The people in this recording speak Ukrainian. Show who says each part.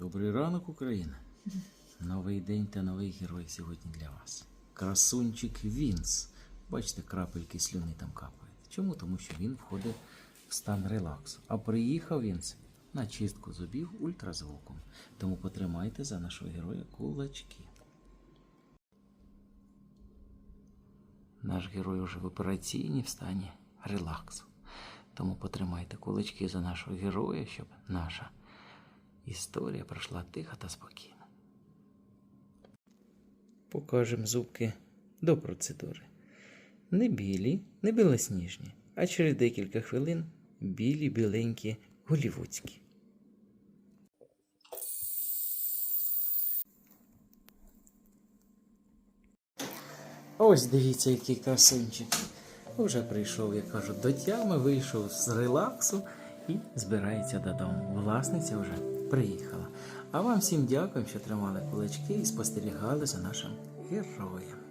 Speaker 1: Добрий ранок, Україна. Новий день та новий герой сьогодні для вас. Красунчик Вінс. Бачите, крапельки слюни там капають. Чому? Тому що він входить в стан релаксу. А приїхав він на чистку зубів ультразвуком. Тому потримайте за нашого героя кулачки. Наш герой уже в операційній в стані релаксу. Тому потримайте кулачки за нашого героя, щоб наша історія пройшла тихо та спокійно. Покажемо зубки до процедури. Не білі, не білосніжні, а через декілька хвилин білі біленькі голівудські. Ось дивіться, який красунчик. Уже прийшов, як кажуть, до тями, вийшов з релаксу і збирається додому. Власниця вже приїхала. А вам всім дякую, що тримали кулачки і спостерігали за нашим героєм.